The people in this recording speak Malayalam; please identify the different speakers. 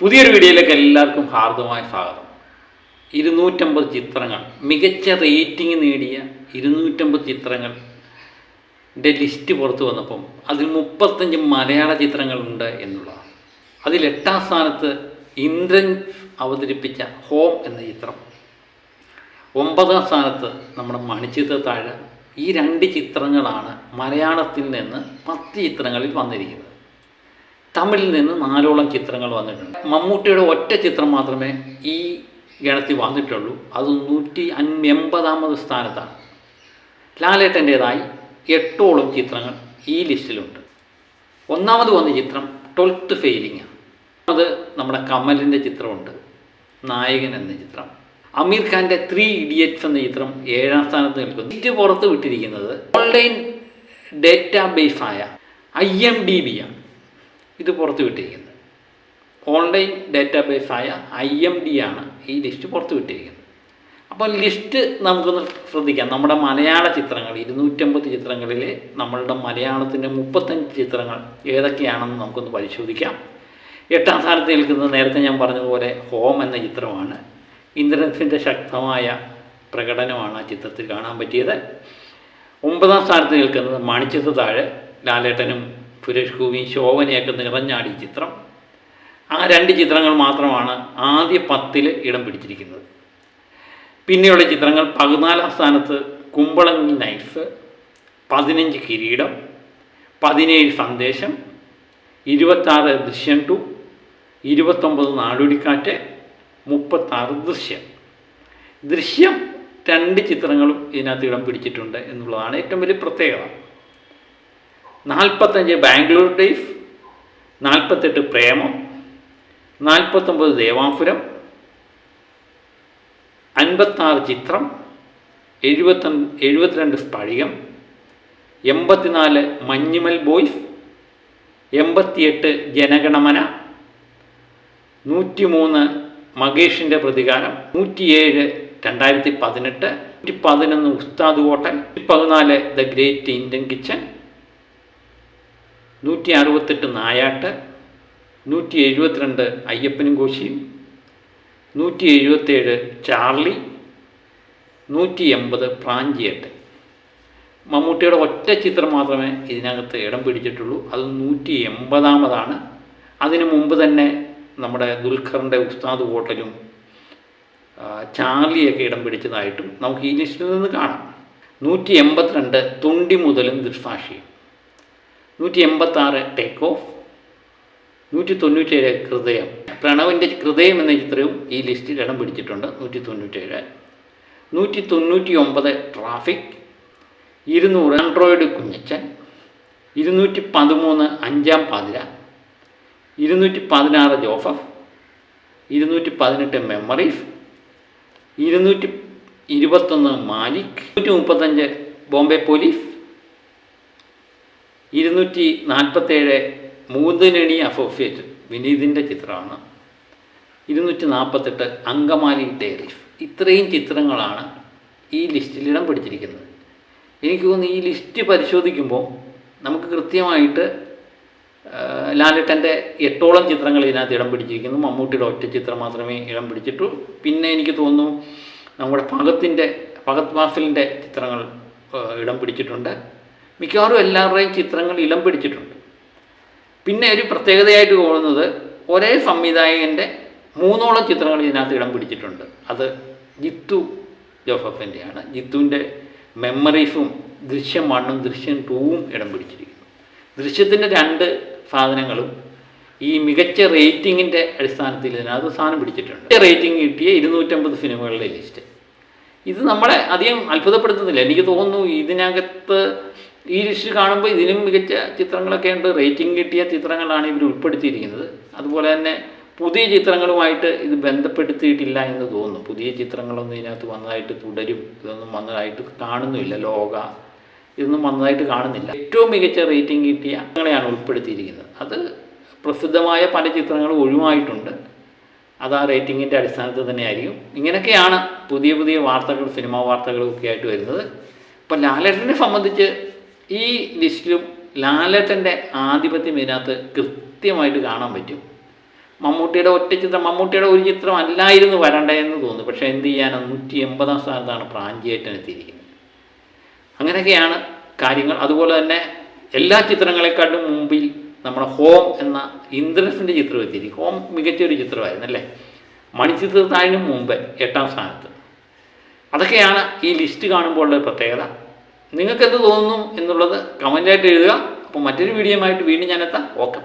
Speaker 1: പുതിയൊരു വീഡിയോയിലേക്ക് എല്ലാവർക്കും ഹാർദമായ സ്വാഗതം. ഇരുന്നൂറ്റമ്പത് ചിത്രങ്ങൾ മികച്ച റേറ്റിംഗ് നേടിയ ഇരുന്നൂറ്റമ്പത് ചിത്രങ്ങളുടെ ലിസ്റ്റ് പുറത്തു വന്നപ്പം അതിൽ മുപ്പത്തഞ്ച് മലയാള ചിത്രങ്ങളുണ്ട് എന്നുള്ളതാണ്. അതിൽ എട്ടാം സ്ഥാനത്ത് ഇന്ദ്രൻ അവതരിപ്പിച്ച ഹോം എന്ന ചിത്രം. ഒമ്പതാം സ്ഥാനത്ത് നമ്മുടെ മണിച്ചിത്ര താഴെ ഈ രണ്ട് ചിത്രങ്ങളാണ് മലയാളത്തിൽ നിന്ന് പത്ത് ചിത്രങ്ങളിൽ വന്നിരിക്കുന്നത്. തമിഴിൽ നിന്ന് നാലോളം ചിത്രങ്ങൾ വന്നിട്ടുണ്ട്. മമ്മൂട്ടിയുടെ ഒറ്റ ചിത്രം മാത്രമേ ഈ ഗണത്തിൽ വന്നിട്ടുള്ളൂ. അത് നൂറ്റി അൻപതാമത് സ്ഥാനത്താണ്. ലാലേട്ടന്റേതായി എട്ടോളം ചിത്രങ്ങൾ ഈ ലിസ്റ്റിലുണ്ട്. ഒന്നാമത് വന്ന ചിത്രം ട്വൽത്ത് ഫെയിലിംഗ് അത് നമ്മുടെ കമലിന്റെ ചിത്രമുണ്ട്. നായകൻ എന്ന ചിത്രം. അമീർ ഖാന്റെ ത്രീ ഇഡിയറ്റ്സ് എന്ന ചിത്രം ഏഴാം സ്ഥാനത്ത് നിൽക്കുന്നു. ഇത് പുറത്ത് വിട്ടിരിക്കുന്നത് ഓൺലൈൻ ഡേറ്റാ ബേസായ ഐ എം ഡി ബി ആണ്. ഇത് പുറത്ത് വിട്ടിരിക്കുന്നത്. ഓൺലൈൻ ഡേറ്റാബേസായ ഐ എം ഡി ആണ് ഈ ലിസ്റ്റ് പുറത്ത് വിട്ടിരിക്കുന്നത്. അപ്പോൾ ലിസ്റ്റ് നമുക്കൊന്ന് ശ്രദ്ധിക്കാം. നമ്മുടെ മലയാള ചിത്രങ്ങൾ ഇരുന്നൂറ്റമ്പത് ചിത്രങ്ങളിൽ നമ്മളുടെ മലയാളത്തിന്റെ മുപ്പത്തഞ്ച് ചിത്രങ്ങൾ ഏതൊക്കെയാണെന്ന് നമുക്കൊന്ന് പരിശോധിക്കാം. എട്ടാം സ്ഥാനത്ത് നിൽക്കുന്നത് നേരത്തെ ഞാൻ പറഞ്ഞതുപോലെ ഹോം എന്ന ചിത്രമാണ്. ഇന്ദ്രൻസിന്റെ ശക്തമായ പ്രകടനമാണ് ആ ചിത്രത്തിൽ കാണാൻ പറ്റിയത്. ഒമ്പതാം സ്ഥാനത്ത് നിൽക്കുന്നത് മണിച്ചിത്ര താഴെ ലാലേട്ടനും സുരേഷ് ഗോപിയും ശോഭനയൊക്കെ നിറഞ്ഞാടി ചിത്രം. ആ രണ്ട് ചിത്രങ്ങൾ മാത്രമാണ് ആദ്യ പത്തിൽ ഇടം പിടിച്ചിരിക്കുന്നത്. പിന്നെയുള്ള ചിത്രങ്ങൾ പതിനാലാം സ്ഥാനത്ത് കുമ്പളങ്ങി നൈഫ് പതിനഞ്ച് കിരീടം പതിനേഴ് സന്ദേശം ഇരുപത്താറ് ദൃശ്യം ടു ഇരുപത്തൊമ്പത് നാടോടിക്കാറ്റ് മുപ്പത്താറ് ദൃശ്യം. ദൃശ്യം രണ്ട് ചിത്രങ്ങളും ഇതിനകത്ത് ഇടം പിടിച്ചിട്ടുണ്ട് എന്നുള്ളതാണ് ഏറ്റവും വലിയ പ്രത്യേകത. നാൽപ്പത്തഞ്ച് ബാംഗ്ലൂർ ഡേയ്സ് നാൽപ്പത്തെട്ട് പ്രേമം നാൽപ്പത്തൊമ്പത് ദേവാപുരം അൻപത്താറ് ചിത്രം എഴുപത്തി എഴുപത്തിരണ്ട് സ്പഴികം എൺപത്തിനാല് മഞ്ഞുമൽ ബോയ്സ് എൺപത്തിയെട്ട് ജനഗണമന നൂറ്റിമൂന്ന് മകേഷിന്റെ പ്രതികാരം നൂറ്റിയേഴ് രണ്ടായിരത്തി പതിനെട്ട് നൂറ്റി പതിനൊന്ന് ഉസ്താദ് ഹോട്ടൽ നൂറ്റി പതിനാല് ദ ഗ്രേറ്റ് ഇന്ത്യൻ കിച്ചൻ നൂറ്റി അറുപത്തെട്ട് നായാട്ട് നൂറ്റി എഴുപത്തിരണ്ട് അയ്യപ്പനും കോശിയും നൂറ്റി എഴുപത്തേഴ് ചാർലി നൂറ്റി എൺപത് പ്രാഞ്ചിയട്ട് മമ്മൂട്ടിയുടെ ഒറ്റ ചിത്രം മാത്രമേ ഇതിനകത്ത് ഇടം പിടിച്ചിട്ടുള്ളൂ. അത് നൂറ്റി എൺപതാമതാണ് അതിനു മുമ്പ് തന്നെ നമ്മുടെ ദുൽഖറിന്റെ ഉസ്താദ് ഹോട്ടലും ചാർലിയൊക്കെ ഇടം പിടിച്ചതായിട്ടും നമുക്ക് ഈ ലിസ്റ്റിൽ നിന്ന് കാണാം. നൂറ്റി എൺപത്തിരണ്ട് തുണ്ടി മുതലും ദൃസാക്ഷിയും നൂറ്റി എൺപത്താറ് ടേക്ക് ഓഫ് നൂറ്റി തൊണ്ണൂറ്റേഴ് ഹൃദയം. പ്രണവിന്റെ ഹൃദയം എന്ന ചിത്രവും ഈ ലിസ്റ്റിൽ ഇടം പിടിച്ചിട്ടുണ്ട്. നൂറ്റി തൊണ്ണൂറ്റേഴ് നൂറ്റി തൊണ്ണൂറ്റി ഒമ്പത് ട്രാഫിക് ഇരുന്നൂറ് ആൻഡ്രോയിഡ് കുഞ്ഞച്ചൻ ഇരുന്നൂറ്റി പതിമൂന്ന് അഞ്ചാം പാതിര ഇരുന്നൂറ്റി പതിനാറ് ജോസഫ് ഇരുന്നൂറ്റി പതിനെട്ട് മെമ്മറീസ് ഇരുന്നൂറ്റി ഇരുപത്തൊന്ന് മാലിക് നൂറ്റി മുപ്പത്തഞ്ച് ബോംബെ പോലീസ് ഇരുന്നൂറ്റി നാൽപ്പത്തേഴ് മൂന്നിനണി അസോസിയേറ്റ് വിനീതിന്റെ ചിത്രമാണ്. ഇരുന്നൂറ്റി നാൽപ്പത്തെട്ട് അങ്കമാലി ഡയറീസ് ഇത്രയും ചിത്രങ്ങളാണ് ഈ ലിസ്റ്റിൽ ഇടം പിടിച്ചിരിക്കുന്നത്. എനിക്ക് തോന്നുന്നു ഈ ലിസ്റ്റ് പരിശോധിക്കുമ്പോൾ നമുക്ക് കൃത്യമായിട്ട് ലാലിട്ടന്റെ എട്ടോളം ചിത്രങ്ങൾ ഇതിനകത്ത് ഇടം പിടിച്ചിരിക്കുന്നു. മമ്മൂട്ടിയുടെ ഒറ്റ ചിത്രം മാത്രമേ ഇടം പിടിച്ചിട്ടു. പിന്നെ എനിക്ക് തോന്നുന്നു നമ്മുടെ ഭഗത്തിന്റെ ഭഗത് വാസലിന്റെ ചിത്രങ്ങൾ ഇടം പിടിച്ചിട്ടുണ്ട്. മിക്കവാറും എല്ലാവരുടെയും ചിത്രങ്ങൾ ഇളം പിടിച്ചിട്ടുണ്ട്. പിന്നെ ഒരു പ്രത്യേകതയായിട്ട് തോന്നുന്നത് ഒരേ സംവിധായകന്റെ മൂന്നോളം ചിത്രങ്ങൾ ഇതിനകത്ത് ഇടം പിടിച്ചിട്ടുണ്ട്. അത് ജിത്തു ജോസഫിന്റെയാണ് ജിത്തുവിന്റെ മെമ്മറീസും ദൃശ്യം വണ്ണും ദൃശ്യം ടൂവും ഇടം പിടിച്ചിരിക്കുന്നു. ദൃശ്യത്തിന്റെ രണ്ട് സാധനങ്ങളും ഈ മികച്ച റേറ്റിങ്ങിന്റെ അടിസ്ഥാനത്തിൽ ഇതിനകത്ത് സ്ഥാനം പിടിച്ചിട്ടുണ്ട്. റേറ്റിംഗ് കിട്ടിയ ഇരുന്നൂറ്റമ്പത് സിനിമകളുടെ ലിസ്റ്റ്. ഇത് നമ്മളെ അധികം അത്ഭുതപ്പെടുത്തുന്നില്ല. എനിക്ക് തോന്നുന്നു ഇതിനകത്ത് ഈ ലിസ്റ്റ് കാണുമ്പോൾ ഇതിലും മികച്ച ചിത്രങ്ങളൊക്കെ ഉണ്ട്. റേറ്റിംഗ് കിട്ടിയ ചിത്രങ്ങളാണ് ഇവർ ഉൾപ്പെടുത്തിയിരിക്കുന്നത്. അതുപോലെ തന്നെ പുതിയ ചിത്രങ്ങളുമായിട്ട് ഇത് ബന്ധപ്പെടുത്തിയിട്ടില്ല എന്ന് തോന്നുന്നു. പുതിയ ചിത്രങ്ങളൊന്നും ഇതിനകത്ത് വന്നതായിട്ട് തുടരും. ഇതൊന്നും വന്നതായിട്ട് കാണുന്നില്ല ലോക ഇതൊന്നും വന്നതായിട്ട് കാണുന്നില്ല. ഏറ്റവും മികച്ച റേറ്റിംഗ് കിട്ടിയ ചിത്രങ്ങളെയാണ് ഉൾപ്പെടുത്തിയിരിക്കുന്നത്. അത് പ്രസിദ്ധമായ പല ചിത്രങ്ങളും ഒഴിവായിട്ടുണ്ട്. അത് ആ റേറ്റിങ്ങിന്റെ അടിസ്ഥാനത്തിൽ തന്നെയായിരിക്കും. ഇങ്ങനെയൊക്കെയാണ് പുതിയ പുതിയ വാർത്തകൾ സിനിമാ വാർത്തകളും ഒക്കെ ആയിട്ട് വരുന്നത്. ഇപ്പം ലാലേട്ടനെ സംബന്ധിച്ച് ഈ ലിസ്റ്റിലും ലാലേട്ടന്റെ ആധിപത്യം ഇതിനകത്ത് കൃത്യമായിട്ട് കാണാൻ പറ്റും. മമ്മൂട്ടിയുടെ ഒറ്റ ചിത്രം മമ്മൂട്ടിയുടെ ഒരു ചിത്രം അല്ലായിരുന്നു വരണ്ടതെന്ന് തോന്നുന്നു. പക്ഷേ എന്ത് ചെയ്യാൻ നൂറ്റി എൺപതാം സ്ഥാനത്താണ് പ്രാഞ്ചിയേറ്റൻ എത്തിയിരിക്കുന്നത്. അങ്ങനെയൊക്കെയാണ് കാര്യങ്ങൾ. അതുപോലെ തന്നെ എല്ലാ ചിത്രങ്ങളെക്കാട്ടും മുമ്പിൽ നമ്മുടെ ഹോം എന്ന ഇന്ദ്രൻസിന്റെ ചിത്രം എത്തിയിരിക്കും. ഹോം മികച്ചൊരു ചിത്രമായിരുന്നു അല്ലേ? മണിച്ചിത്രത്താഴിനും മുമ്പ് എട്ടാം സ്ഥാനത്ത്. അതൊക്കെയാണ് ഈ ലിസ്റ്റ് കാണുമ്പോഴുള്ള പ്രത്യേകത. നിങ്ങൾക്ക് എന്ത് തോന്നുന്നു എന്നുള്ളത് കമന്റായിട്ട് എഴുതുക. അപ്പോൾ മറ്റൊരു വീഡിയോ ആയിട്ട് വീണ്ടും ഞാനെത്താം. ഓക്കെ